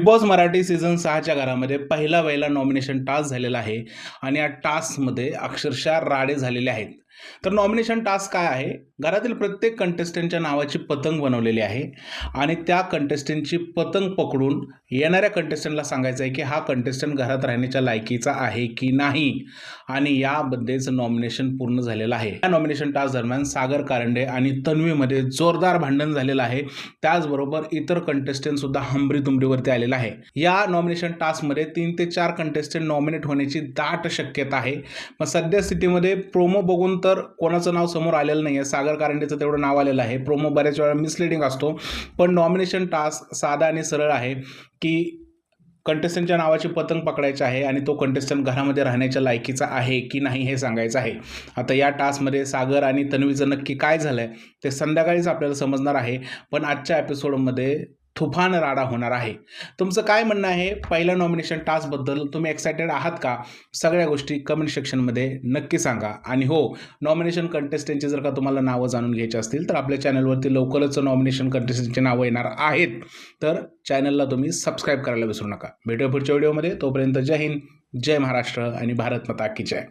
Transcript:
Big boss Marathi season सहाच्या घरामध्ये पहिला वेळेला नॉमिनेशन टास्क झालेला आहे. आणि या टास्कमध्ये अक्षरशः राडे झालेले आहेत. तर नॉमिनेशन टास्क काय आहे? घरातील प्रत्येक कंटेस्टंटच्या नावाची पतंग बनवलेली आहे आणि त्या कंटेस्टंटची पतंग पकडून येणाऱ्या कंटेस्टंटला सांगायचं आहे की हा कंटेस्टंट घरात राहण्याच्या लायकीचा आहे की नाही? आणि यामध्येच नॉमिनेशन पूर्ण झालेलं आहे. या नॉमिनेशन टास्क दरम्यान सागर कारंडे आणि तन्वीमध्ये जोरदार भांडण झालेलं आहे. त्याचबरोबर इतर कंटेस्टंट सुद्धा हमरी तुंबरीवरती आलेला आहे. या नॉमिनेशन टास्कमध्ये तीन ते चार कंटेस्टंट नॉमिनेट होण्याची दाट शक्यता आहे. मग सध्या स्थितीमध्ये प्रोमो बघून तर कोणाचं नाव समोर आलेलं नाही आहे सागर कारंडेचं तेवढं नाव आलेलं आहे. प्रोमो बऱ्याच वेळा मिसलिडिंग असतो. पण नॉमिनेशन टास्क साधा आणि सरळ आहे की कंटेस्टंटच्या नावाची पतंग पकडायची आहे आणि तो कंटेस्टंट घरामध्ये राहण्याच्या लायकीचा आहे की नाही हे सांगायचं आहे. आता या टास्कमध्ये सागर आणि तन्वीचं नक्की काय झालं आहे ते संध्याकाळीच आपल्याला समजणार आहे. पण आजच्या एपिसोडमध्ये तुफान राडा होणार आहे. तुमचं काय म्हणणं आहे? पहिल्या नॉमिनेशन टास्कबद्दल तुम्ही एक्सायटेड आहात का? सगळ्या गोष्टी कमेंट सेक्शनमध्ये नक्की सांगा. आणि हो नॉमिनेशन कंटेस्टंटची जर का तुम्हाला नावं जाणून घ्यायची असतील तर आपल्या चॅनलवरती लवकरच नॉमिनेशन कंटेस्टंटची नावं येणार आहेत. तर चॅनलला तुम्ही सबस्क्राईब करायला विसरू नका. भेटूया पुढच्या व्हिडिओमध्ये तोपर्यंत जय हिंद जय महाराष्ट्र आणि भारत माता की जय.